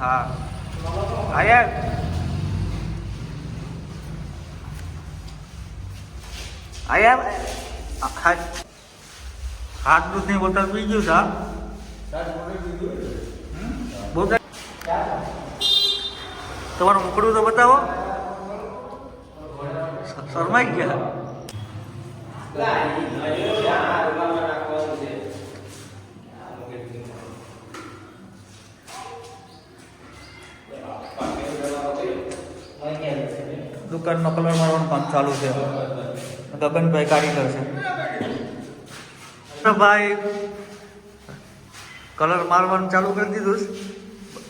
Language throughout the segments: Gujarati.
હા. હા યાર હા યાર હાથ દૂધની બોટલ પી ગયું સા? બોટલ. તમારું મુકડું તો બતાવો. શરમાઈ ગયા. દુકાનનો કલર મારવાનું કામ ચાલુ છે. ગગનભાઈ કારીગર છે. ભાઈ કલર મારવાનું ચાલુ કરી દીધું.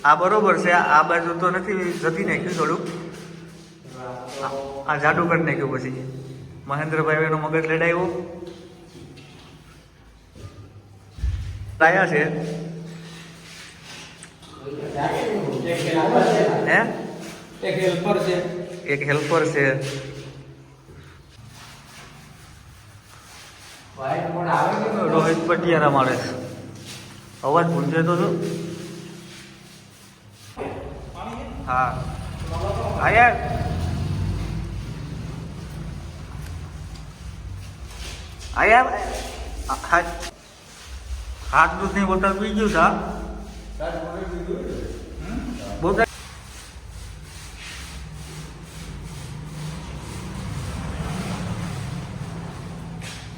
આ બરોબર છે, આ બાજુ તો નથી, જતી નાખ્યું થોડુંક. આ જાડું કરી નાખ્યું પછી. મહેન્દ્રભાઈ એનો મગજ લડાયો. લાયા છે. હે? એક હેલ્પર છે. એક હેલ્પર છે. રોહિત પટિયારા મારે અવાજ ભૂંજે તો શું? હા. હા યાર. હા યાર. હાથ દૂધની બોટલ પી ગયું છે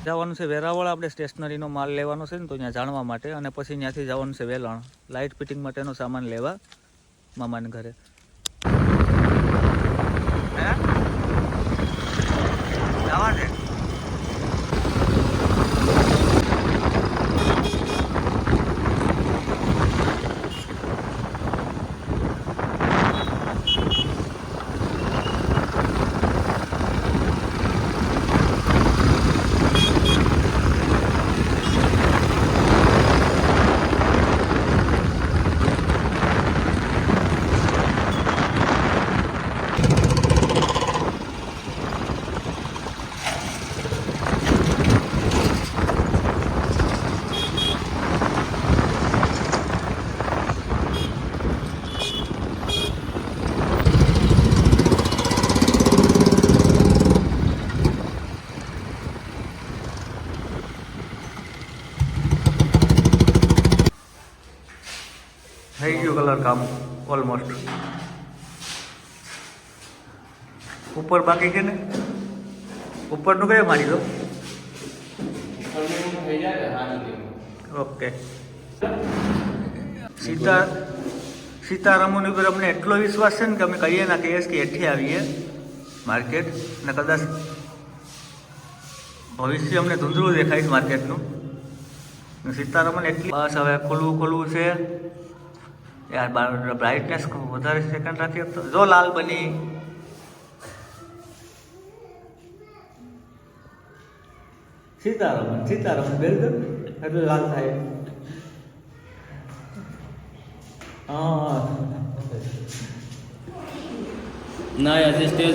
જવાનું છે વેરાવળ, આપણે સ્ટેશનરીનો માલ લેવાનો છે ને, તો ત્યાં જાણવા માટે. અને પછી ત્યાંથી જવાનું છે વેલણ. લાઇટ ફિટિંગ માટેનો સામાન લેવા મામાને ઘરે. હે? જવા છે થઈ ગયું કલર કામ ઓલમોસ્ટ ઉપર બાકી છે ને? ઉપરનું કયો મારી દો ઓકે સીતા, સીતારામોની ઉપર અમને એટલો વિશ્વાસ છે ને કે અમે કહીએ ના કહીએ કે એઠી આવીએ માર્કેટ ને કદાચ ભવિષ્ય અમને ધૂંધળું દેખાય છે માર્કેટનું સીતારામન એટલી બસ હવે ખોલવું ખોલવું છે. યાર બ્રાઇટનેસ વધારે સેકન્ડ રાખીએ તો જો લાલ બની. સીતારામન સીતારામન બેલ કર એટલે લાલ થાય. હા. ના આજે સ્ટેજ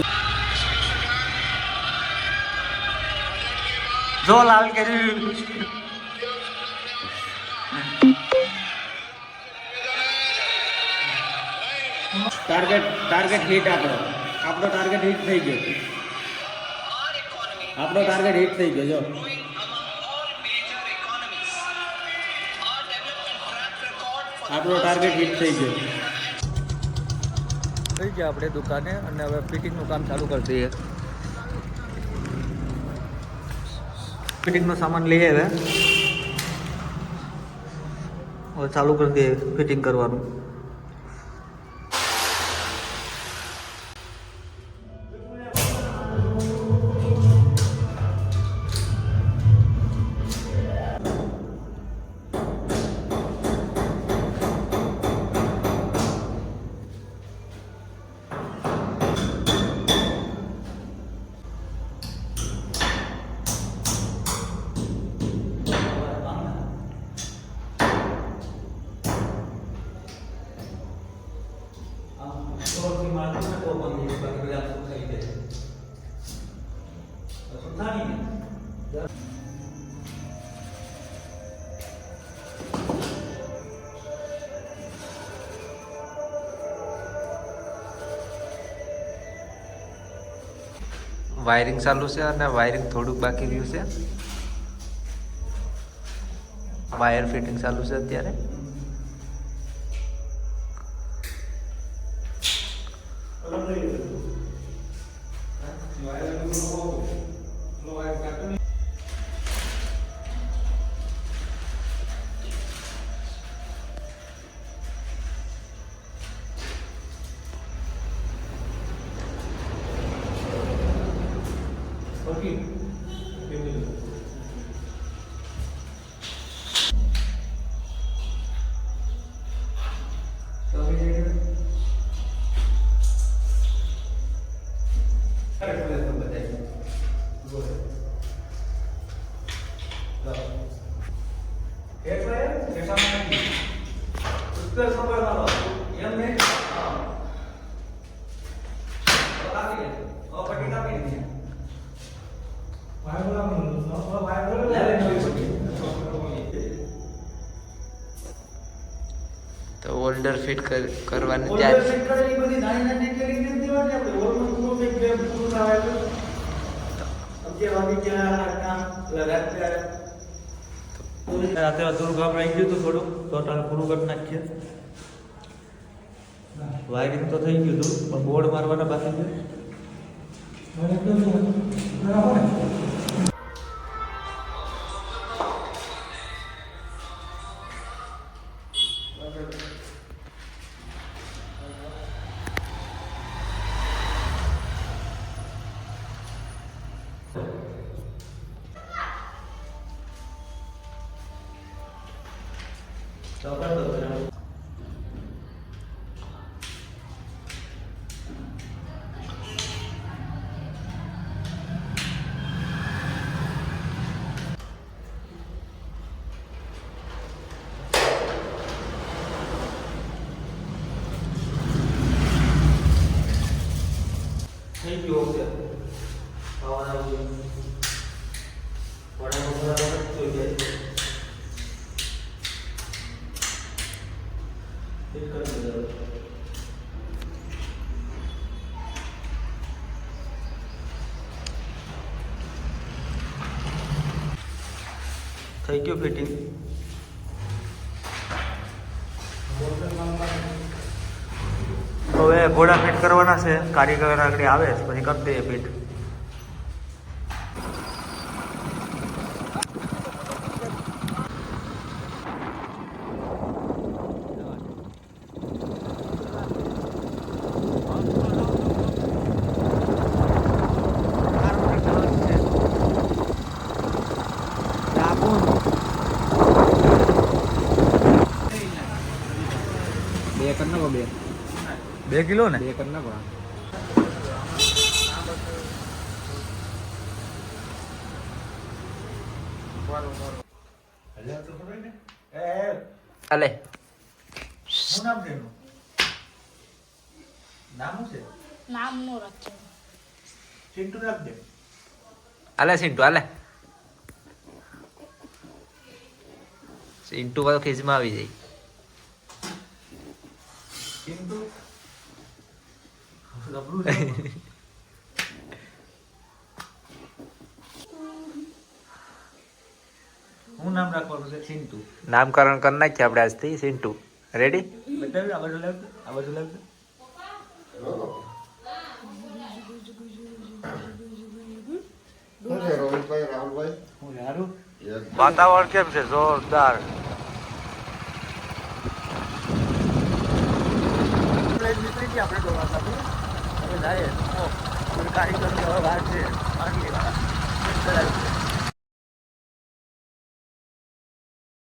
જો લાલ કર્યું. ટાર્ગેટ ટાર્ગેટ હિટ આપણો આપણો ટાર્ગેટ હિટ થઈ ગયો. આપણો ટાર્ગેટ હિટ થઈ ગયો, જો. આપણો ટાર્ગેટ હિટ થઈ ગયો. થઈ ગયા આપણે દુકાને અને હવે ફિટિંગનું કામ ચાલુ કરી દઈએ. ફિટિંગનો સામાન લઈએ હવે હવે ચાલુ કરી દઈએ ફિટિંગ કરવાનું. વાયરિંગ ચાલુ છે અને વાયરિંગ થોડુંક બાકી રહ્યું છે. વાયર ફિટિંગ ચાલુ છે અત્યારે. Okay. Terceiro, só vai lá. તો ઓલ્ડર ફિટ કરવાની ત્યારે રાતે અધૂરું કામ રહી ગયું હતું થોડું ટોટલ પૂરું કરી નાખીએ. વાયરિંગ તો થઈ ગયું હતું પણ બોર્ડ મારવાના બાકી છે. તો કરી દો બરાબર. થઈ ગયું હશે ખાવાના વડાનું બરાબર થઈ જાય છે ફિટ કરી દીધો થઈ ગયું ફિટિંગ હવે ઘોડા ફિટ કરવાના છે. કારીગર આગળ આવે પછી કરી દઈએ ફિટ બે કર નાખો બે બે કિલો ને? બે કર નાખો અલે શું નામ છે નામ છે? નામ નો દે સિન્ટુ સિન્ટુ ખીચમાં આવી જાય. છે હું નામ રાખવાનું છે? ચિંટુ નામકરણ કરી નાખીએ આપણે આજથી સિન્ટુ રેડી બતાવ્યું? આ બાજુ લાવજો. આ બાજુ લાવજો. વાતાવરણ કેમ છે? જોરદાર. આપણે જાય. કારીગર જવાબ છે. આટલી વાર